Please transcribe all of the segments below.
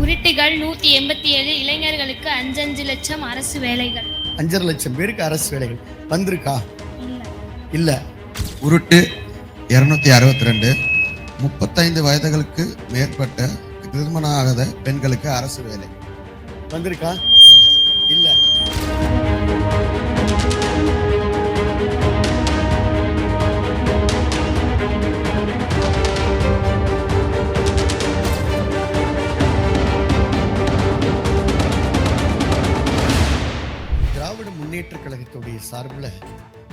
உருட்டுகள் நூற்றி எண்பத்தி ஏழு இளைஞர்களுக்கு அஞ்சஞ்சு லட்சம் அரசு வேலைகள். அஞ்சரை லட்சம் பேருக்கு அரசு வேலைகள். வந்திருக்கா? இல்லை. இல்ல. உருட்டு இருநூத்தி அறுபத்தி ரெண்டு. முப்பத்தைந்து வயதுகளுக்கு மேற்பட்ட திருமணம் ஆகாத பெண்களுக்கு அரசு வேலை. வந்திருக்கா? இல்ல. சார்பில்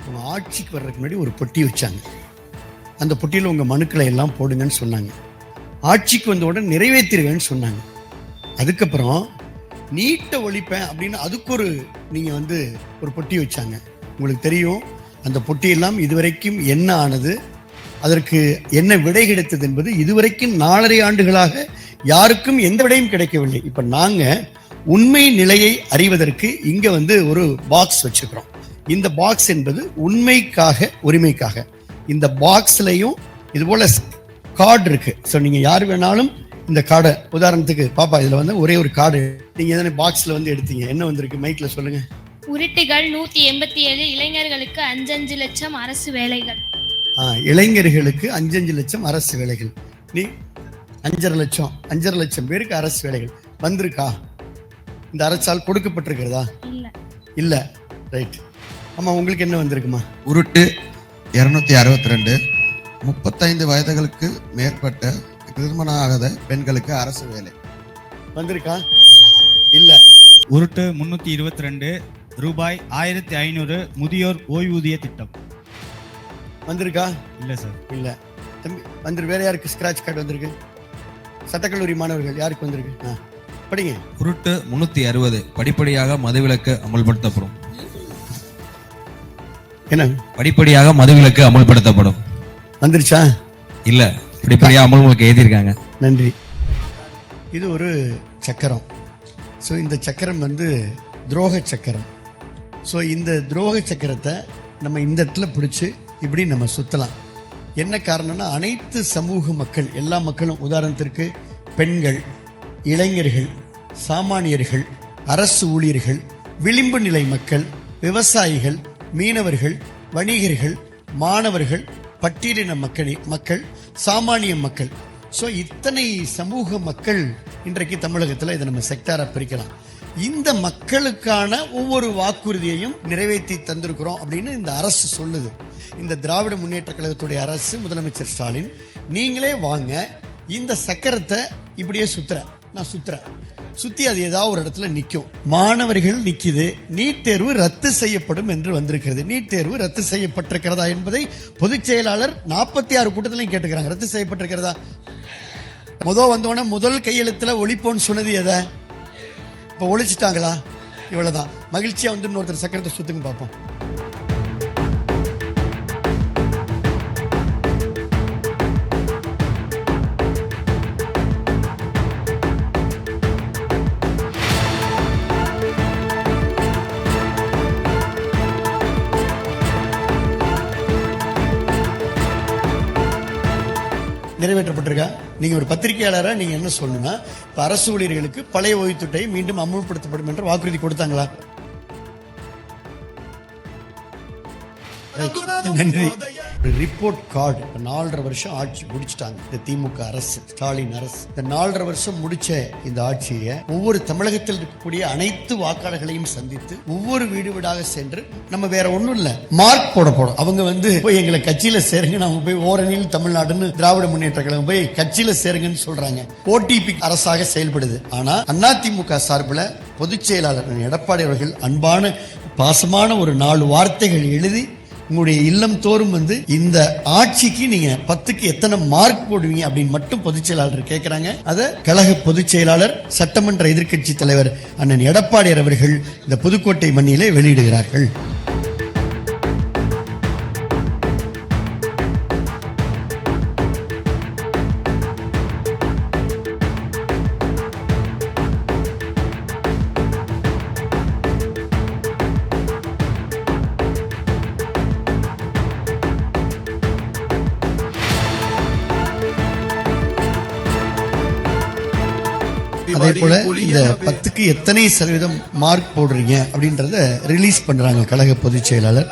உங்கள் ஆட்சிக்கு வர்றதுக்கு முன்னாடி ஒரு பொட்டி வச்சாங்க. அந்த பொட்டியில் உங்கள் மனுக்களை எல்லாம் போடுங்கன்னு சொன்னாங்க. ஆட்சிக்கு வந்தவுடன் உடனே நிறைவேற்றிருங்கன்னு சொன்னாங்க. அதுக்கப்புறம் நீட்டை ஒழிப்பேன் அப்படின்னு அதுக்கு ஒரு நீங்கள் வந்து ஒரு பொட்டி வச்சாங்க. உங்களுக்கு தெரியும் அந்த பொட்டியெல்லாம் இதுவரைக்கும் என்ன ஆனது அதற்கு என்ன விடை கிடைத்தது என்பது இதுவரைக்கும் நாலரை ஆண்டுகளாக யாருக்கும் எந்த விடையும் கிடைக்கவில்லை. இப்போ நாங்கள் உண்மை நிலையை அறிவதற்கு இங்கே வந்து ஒரு பாக்ஸ் வச்சுக்கிறோம் இந்த பாக்ஸ் என்பது உண்மைக்காக உரிமைக்காக. இந்த பாக்ஸ்லயும் இது போல கார்டு இருக்கு. ஸோ நீங்க யார் வேணாலும் இந்த கார்டை உதாரணத்துக்கு பாப்பா இதுல வந்து ஒரே ஒரு கார்டு நீங்க எதனா பாக்ஸ்ல வந்து எடுத்தீங்க. என்ன வந்திருக்கு? மைக்ல சொல்லுங்க. உருட்டுகள் நூற்றி எண்பத்தி ஏழு இளைஞர்களுக்கு அஞ்சஞ்சு லட்சம் அரசு வேலைகள். ஆ, இளைஞர்களுக்கு அஞ்சஞ்சு லட்சம் அரசு வேலைகள். நீ அஞ்சரை லட்சம் அஞ்சரை லட்சம் பேருக்கு அரசு வேலைகள். வந்திருக்கா? இந்த அரசால் கொடுக்கப்பட்டிருக்கிறதா? இல்லை. இல்ல. ரைட் ஆமா உங்களுக்கு என்ன வந்திருக்குமா? உருட்டு இருநூத்தி அறுபத்தி ரெண்டு முப்பத்தைந்து வயதுகளுக்கு மேற்பட்ட திருமணம் ஆகாத பெண்களுக்கு அரசு வேலை. வந்திருக்கா? இல்ல. உருட்டு முன்னூற்றி இருபத்தி ரெண்டு ரூபாய் ஆயிரத்தி ஐநூறு முதியோர் ஓய்வூதிய திட்டம். வந்திருக்கா? இல்லை சார். இல்ல. தம்பி வந்துரு வேற யாருக்கு ஸ்கிராட்ச் கார்டு வந்திருக்கு? சட்டக்கல்லூரி மாணவர்கள் யாருக்கு வந்திருக்கு? ஆ படிங்க. உருட்டு முன்னூத்தி அறுபது படிப்படியாக மதுவிலக்கு அமல்படுத்தப்படும். என்ன? படிப்படியாக மதுவிலக்கு அமல்படுத்தப்படும். வந்துருச்சா? இல்ல படிப்படியாக அமல்களுக்கு எழுதியிருக்காங்க. நன்றி. இது ஒரு சக்கரம். ஸோ இந்த சக்கரம் வந்து துரோக சக்கரம். ஸோ இந்த துரோக சக்கரத்தை நம்ம இந்த இடத்துல பிடிச்சி இப்படி நம்ம சுற்றலாம் என்ன காரணம்னா அனைத்து சமூக மக்கள் எல்லா மக்களும் உதாரணத்திற்கு பெண்கள் இளைஞர்கள் சாமானியர்கள் அரசு ஊழியர்கள் விளிம்பு நிலை மக்கள் விவசாயிகள் மீனவர்கள் வணிகர்கள் மாணவர்கள் பட்டியலின மக்கள் மக்கள் சாமானிய மக்கள். ஸோ இத்தனை சமூக மக்கள் இன்றைக்கு தமிழகத்தில் இதை நம்ம செக்டாராக பிரிக்கலாம். இந்த மக்களுக்கான ஒவ்வொரு வாக்குறுதியையும் நிறைவேற்றி தந்திருக்கிறோம் அப்படின்னு இந்த அரசு சொல்லுது. இந்த திராவிட முன்னேற்ற கழகத்துடைய அரசு முதலமைச்சர் ஸ்டாலின் நீங்களே வாங்க இந்த சக்கரத்தை இப்படியே சுத்துற. நான் சுத்துறேன். சுத்தி அது ஏதாவது ஒரு இடத்துல நிற்கும் மாணவர்கள் நிற்கிது நீட் தேர்வு ரத்து செய்யப்படும் என்று வந்திருக்கிறது. நீட் தேர்வு ரத்து செய்யப்பட்டிருக்கிறதா என்பதை பொதுச் செயலாளர் நாற்பத்தி ஆறு கூட்டத்திலையும் கேட்டுக்கிறாங்க. ரத்து செய்யப்பட்டிருக்கிறதா? முதல் வந்தோடனே முதல் கையெழுத்துல ஒழிப்போன்னு சொன்னது எதை? இப்போ ஒழிச்சிட்டாங்களா? இவ்வளவுதான். மகிழ்ச்சியா வந்து இன்னொருத்தர் சக்கரத்தை சுத்துங்க பார்ப்போம் நிறைவேற்றப்பட்டிருக்கா? நீங்க ஒரு பத்திரிகையாளராக நீங்க என்ன சொல்லணும்னா இப்ப அரசு ஊழியர்களுக்கு பழைய ஓய்வுத்திட்டை மீண்டும் அமுல்படுத்தப்படும் என்ற வாக்குறுதி கொடுத்தாங்களா? நன்றி. ரிப்போர்ட் கார்டு நாலரை வருஷம் ஆட்சி முடிச்சிட்டாங்க. இந்த திமுக அரசு ஸ்டாலின் அரசு. இந்த நாலரை வருஷம் முடிச்ச இந்த ஆட்சியை ஒவ்வொரு தமிழகத்தில் இருக்கக்கூடிய அனைத்து வாக்காளர்களையும் சந்தித்து ஒவ்வொரு வீடு வீடாக சென்று நம்ம வேற ஒண்ணும் இல்ல மார்க் போட போறோம். அவங்க வந்து போய் எங்களை கட்சியில சேருங்க நம்ம போய் ஓரணியில் தமிழ்நாடுன்னு திராவிட முன்னேற்ற கழகம் போய் கட்சியில சேருங்கன்னு சொல்றாங்க. ஓடிபி அரசாக செயல்படுது. ஆனா அதிமுக சார்பில் பொதுச் செயலாளர் எடப்பாடி அவர்கள் அன்பான பாசமான ஒரு நாலு வார்த்தைகள் எழுதி உங்களுடைய இல்லம் தோறும் வந்து இந்த ஆட்சிக்கு நீங்க பத்துக்கு எத்தனை மார்க் போடுவீங்க அப்படின்னு மட்டும் பொதுச் செயலாளர் கேட்கிறாங்க அதை கழக பொதுச் செயலாளர் சட்டமன்ற எதிர்க்கட்சி தலைவர் அண்ணன் எடப்பாடி அவர்கள் இந்த புதுக்கோட்டை மண்ணிலே வெளியிடுகிறார்கள். அதே போல இந்த பத்துக்கு எத்தனை சதவீதம் மார்க் போடுறீங்க அப்படின்றத ரிலீஸ் பண்றாங்க கழக பொதுச் செயலாளர்.